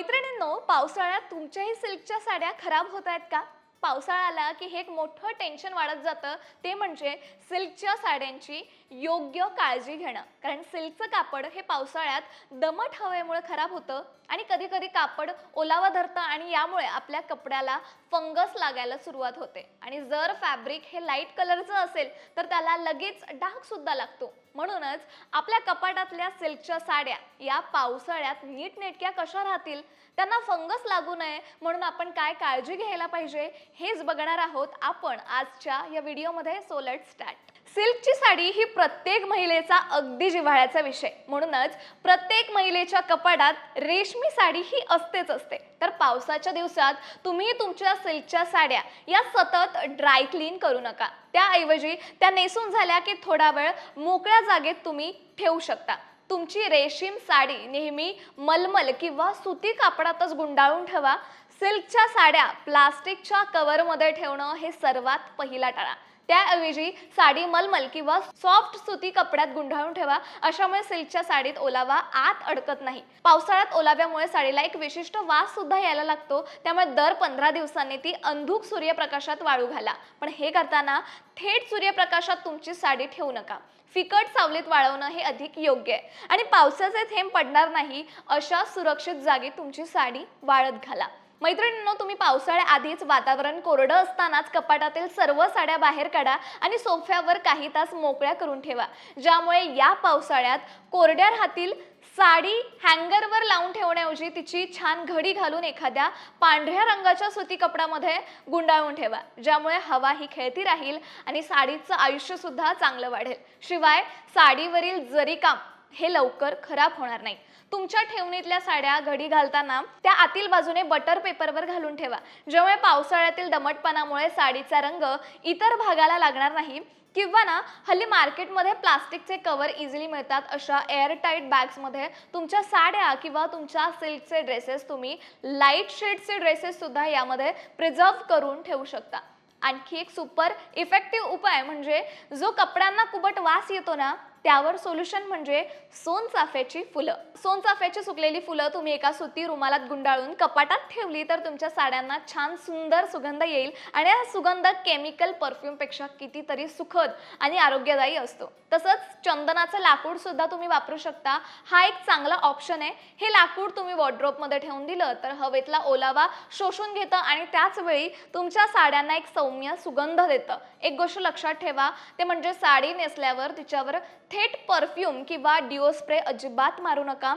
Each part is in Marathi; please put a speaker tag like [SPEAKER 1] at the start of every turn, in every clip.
[SPEAKER 1] मैत्रिणींनो पावसाळ्यात तुमच्याही सिल्कच्या साड्या खराब होत आहेत का? पावसाळा आला की हे एक मोठं टेन्शन वाढत जातं. ते म्हणजे सिल्कच्या साड्यांची योग्य काळजी घेणं. कारण सिल्कचं कापड हे पावसाळ्यात दमट हवेमुळे खराब होतं आणि कधी कधी कापड ओलावा धरतं आणि यामुळे आपल्या कपड्याला फंगस लागायला सुरुवात होते. आणि जर फॅब्रिक हे लाइट कलरचं असेल तर त्याला लगेच डाग सुद्धा लागतो. म्हणूनच आपल्या कपाटातल्या सिल्कच्या साड्या या पावसाळ्यात नीटनेटक्या कशा राहतील? त्यांना फंगस लागू नये म्हणून आपण काय काळजी घ्यायला पाहिजे हेच बघणार आहोत आपण आजच्या या व्हिडिओमध्ये. सोलट स्टार्ट सिल्कची साडी ही प्रत्येक महिलेचा अगदी जिव्हाळ्याचा विषय. म्हणूनच प्रत्येक महिलेच्या कपाटात रेशमी साडी ही असतेच असते. तर पावसाच्या दिवसात तुम्ही तुमच्या सिल्कच्या साड्या या सतत ड्राय क्लीन करू नका. त्याऐवजी त्या नेसून झाल्या की थोडा वेळ मोकळ्या जागेत तुम्ही ठेवू शकता. तुमची रेशीम साडी नेहमी मलमल किंवा सुती कापडातच गुंडाळून ठेवा. सिल्कच्या साड्या प्लास्टिकच्या कवरमध्ये ठेवणं हे सर्वात पहिला टाळा. त्याऐवजी साडी मलमल किंवा सॉफ्ट सुती कपड्यात गुंडाळून ठेवा. अशामुळे सिल्कच्या साडीत ओलावा आत अडकत नाही. पावसाळ्यात ओलाव्यामुळे साडीला एक विशिष्ट वास सुद्धा यायला लागतो. त्यामुळे दर पंधरा दिवसांनी ती अंधुक सूर्यप्रकाशात वाळू घाला. पण हे करताना थेट सूर्यप्रकाशात तुमची साडी ठेवू नका. फिकट सावलीत वाळवणं हे अधिक योग्य आहे. आणि पावसाचे थेंब पडणार नाही अशा सुरक्षित जागी तुमची साडी वाळत घाला. मैत्रिणींनो तुम्ही पावसाळ्या आधीच वातावरण कोरडं असतानाच कपाटातील सर्व साड्या बाहेर काढा आणि सोफ्यावर काही तास मोकळ्या करून ठेवा. ज्यामुळे या पावसाळ्यात कोरड्या राहतील साडी हँगरवर लावून ठेवण्याऐवजी तिची छान घडी घालून एखाद्या पांढऱ्या रंगाच्या सुती कपड्यामध्ये गुंडाळून ठेवा. ज्यामुळे हवा ही खेळती राहील आणि साडीचं आयुष्यसुद्धा चांगलं वाढेल. शिवाय साडीवरील जरी काम हे लवकर खराब होणार नाही. तुमच्या ठेवणीतल्या साड्या घडी घालताना त्या आतील बाजूने बटर पेपरवर घालून ठेवा. ज्यामुळे पावसाळ्यातील दमटपणामुळे साडीचा रंग इतर भागाला लागणार नाही किंवा ना हल्ली मार्केटमध्ये प्लास्टिकचे कवर इझिली मिळतात अशा एअरटाईट बॅग्समध्ये तुमच्या साड्या किंवा तुमच्या सिल्कचे ड्रेसेस तुम्ही लाइट शेडचे ड्रेसेस सुद्धा यामध्ये प्रिझर्व करून ठेवू शकता. आणखी एक सुपर इफेक्टिव्ह उपाय म्हणजे जो कपड्यांना कुबट वास येतो ना त्यावर सोल्युशन म्हणजे सोनचाफ्याची फुलं. सोनचाफ्याची सुकलेली फुलं तुम्ही एका सुती रुमालात गुंडाळून कपाटात ठेवली तर तुमच्या साड्यांना छान सुंदर सुगंध येईल आणि हा सुगंध केमिकल परफ्यूमपेक्षा कितीतरी सुखद आणि आरोग्यदायी असतो. तसंच चंदनाचं लाकूड सुद्धा तुम्ही वापरू शकता. हा एक चांगला ऑप्शन आहे. हे लाकूड तुम्ही वॉर्ड्रोपमध्ये ठेवून दिलं तर हवेतला ओलावा शोषून घेतं आणि त्याच वेळी तुमच्या साड्यांना एक सौम्य सुगंध देतं. एक गोष्ट लक्षात ठेवा. ते म्हणजे साडी नेसल्यावर तिच्यावर थेट परफ्यूम किंवा डिओ स्प्रे अजिबात मारू नका.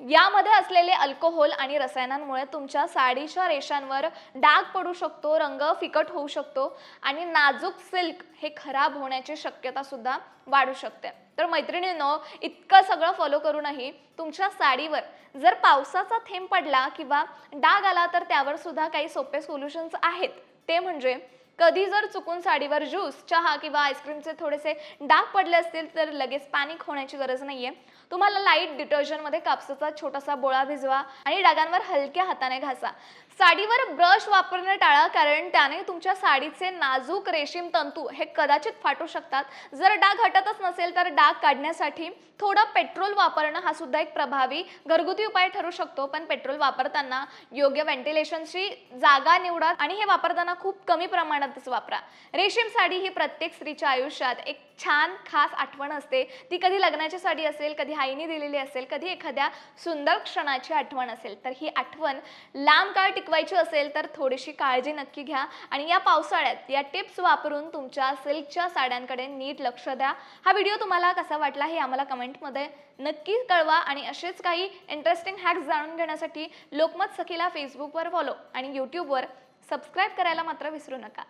[SPEAKER 1] यामध्ये असलेले अल्कोहोल आणि रसायनांमुळे तुमच्या साडीच्या रेषांवर डाग पडू शकतो रंग फिकट होऊ शकतो आणि नाजूक सिल्क हे खराब होण्याची शक्यता सुद्धा वाढू शकते. तर मैत्रिणींनो इतकं सगळं फॉलो करूनही तुमच्या साडीवर जर पावसाचा थेंब पडला किंवा डाग आला तर त्यावर सुद्धा काही सोपे सोल्युशन्स आहेत. ते म्हणजे कधी जर चुकून साडीवर ज्यूस चहा किंवा आईस्क्रीमचे थोडेसे डाग पडले असतील तर लगेच पॅनिक होण्याची गरज नाहीये. तुम्हाला लाइट डिटर्जंटमध्ये कापसाचा छोटासा बोळा भिजवा आणि डागांवर हलक्या हाताने घासा. साडीवर ब्रश वापरणं टाळा कारण त्याने तुमच्या साडीचे नाजूक रेशीम तंतू हे कदाचित फाटू शकतात. जर डाग हटतच नसेल तर डाग काढण्यासाठी थोडं पेट्रोल वापरणं हा सुद्धा एक प्रभावी घरगुती उपाय ठरू शकतो. पण पेट्रोल वापरताना योग्य व्हेंटिलेशनची जागा निवडा आणि हे वापरताना खूप कमी प्रमाणातच वापरा. रेशीम साडी ही प्रत्येक स्त्रीच्या आयुष्यात एक छान खास आठवण असते. ती कधी लग्नाची साडी असेल कधी आईने दिलेली असेल कधी एखाद्या सुंदर क्षणाची आठवण असेल तर ही आठवण लांब काळ टिकवायची असेल तर थोडीशी काळजी नक्की घ्या. आणि या पावसाळ्यात या टिप्स वापरून तुमच्या सिल्कच्या साड्यांकडे नीट लक्ष द्या. हा व्हिडिओ तुम्हाला कसा वाटला हे आम्हाला कमेंटमध्ये नक्की कळवा आणि असेच काही इंटरेस्टिंग हॅक्स जाणून घेण्यासाठी लोकमत सखीला फेसबुकवर फॉलो आणि यूट्यूबवर सबस्क्राईब करायला मात्र विसरू नका.